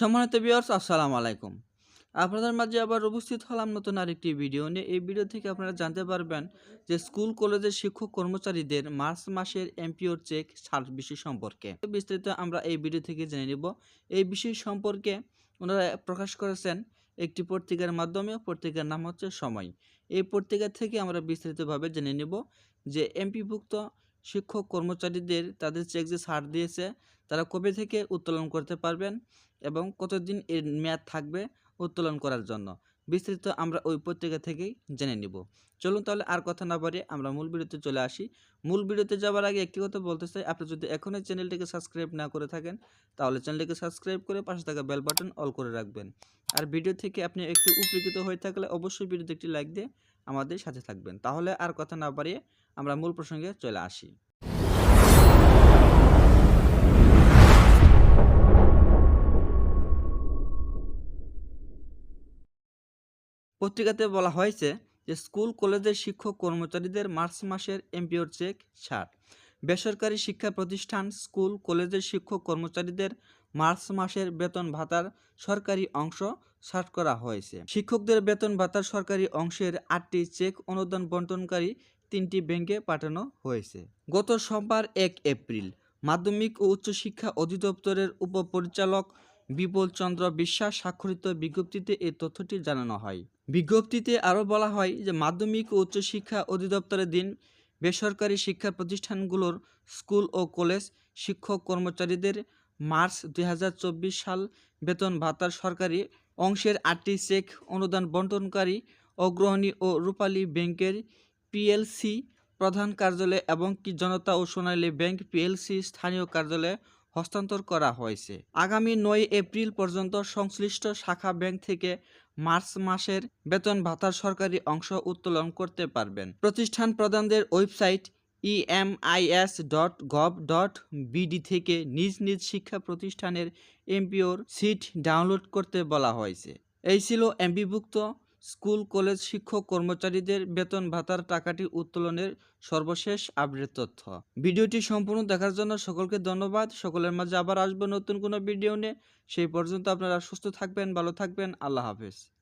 সম্মানিত ভিউয়ার্স, আসসালামু আলাইকুম। আপনাদের মাঝে আবার উপস্থিত হলাম নতুন আরেকটি ভিডিও নিয়ে। এই ভিডিও থেকে আপনারা জানতে পারবেন যে স্কুল, কলেজের শিক্ষক কর্মচারীদের মার্চ মাসের এমপিওর চেক ছাড় বিষয় সম্পর্কে। বিস্তারিত আমরা এই ভিডিও থেকে জেনে নিব। এই বিষয় সম্পর্কে ওনারা প্রকাশ করেছেন একটি পত্রিকার মাধ্যমে। পত্রিকার নাম হচ্ছে সময়। এই পত্রিকা থেকে আমরা বিস্তারিতভাবে জেনে নেব যে এমপিভুক্ত শিক্ষক কর্মচারীদের তাদের চেক যে ছাড় দিয়েছে, তারা কবে থেকে উত্তোলন করতে পারবেন এবং কতদিন এর মেয়াদ থাকবে উত্তোলন করার জন্য, বিস্তারিত আমরা ওই পত্রিকা থেকেই জেনে নিব। চলুন তাহলে আর কথা না বাড়িয়ে আমরা মূল ভিডিওতে চলে আসি। মূল ভিডিওতে যাওয়ার আগে একটি কথা বলতে চাই, আপনি যদি এখনই চ্যানেলটিকে সাবস্ক্রাইব না করে থাকেন, তাহলে চ্যানেলটিকে সাবস্ক্রাইব করে পাশে থাকা বেল বাটন অল করে রাখবেন। আর ভিডিও থেকে আপনি একটু উপকৃত হয়ে থাকলে অবশ্যই ভিডিওতে একটি লাইক দিয়ে আমাদের সাথে থাকবেন। তাহলে আর কথা না বাড়িয়ে আমরা মূল প্রসঙ্গে চলে আসি। পত্রিকাতে বলা হয়েছে যে, স্কুল, কলেজের শিক্ষক কর্মচারীদের মার্চ মাসের এমপিওর চেক, ছাড়। বেসরকারি শিক্ষা প্রতিষ্ঠান, স্কুল, কলেজের শিক্ষক কর্মচারীদের মার্চ মাসের বেতন ভাতার সরকারি অংশ ছাড় করা হয়েছে। শিক্ষকদের বেতন ভাতার সরকারি অংশের আটটি চেক অনুদান বন্টনকারী তিনটি ব্যাংকে পাঠানো হয়েছে। গত সোমবার এক এপ্রিল মাধ্যমিক ও উচ্চশিক্ষা অধিদপ্তরের উপপরিচালক বিপুল চন্দ্র বিশ্বাস স্বাক্ষরিত বিজ্ঞপ্তিতে এই তথ্যটি জানানো হয়। বিজ্ঞপ্তিতে আরও বলা হয় যে মাধ্যমিক ও উচ্চশিক্ষা অধিদপ্তরের দিন বেসরকারি শিক্ষা প্রতিষ্ঠানগুলোর স্কুল ও কলেজ শিক্ষক কর্মচারীদের মার্চ দুই হাজার চব্বিশ সাল বেতন ভাতার সরকারি অংশের আটটি চেক অনুদান বন্টনকারী অগ্রহণী ও রূপালী ব্যাংকের পিএলসি প্রধান কার্যালয় এবং কি জনতা ও সোনালী ব্যাংক পিএলসি স্থানীয় কার্যালয়ে হস্তান্তর করা হয়েছে। আগামী নয় এপ্রিল পর্যন্ত সংশ্লিষ্ট শাখা ব্যাংক থেকে মার্চ মাসের বেতন ভাতার সরকারি অংশ উত্তোলন করতে পারবেন। প্রতিষ্ঠান প্রধানদের website EMIS dot gov dot BD থেকে নিজ নিজ শিক্ষা প্রতিষ্ঠানের এমপিওর সিট ডাউনলোড করতে বলা হয়েছে। এই ছিল এমপিভুক্ত স্কুল, কলেজ শিক্ষক কর্মচারীদের বেতন ভাতার টাকাটি উত্তোলনের সর্বশেষ আপডেট তথ্য। ভিডিওটি সম্পূর্ণ দেখার জন্য সকলকে ধন্যবাদ। সকলের মাঝে আবার আসব নতুন কোনো ভিডিও নিয়ে। সেই পর্যন্ত আপনারা সুস্থ থাকবেন, ভালো থাকবেন। আল্লাহ হাফেজ।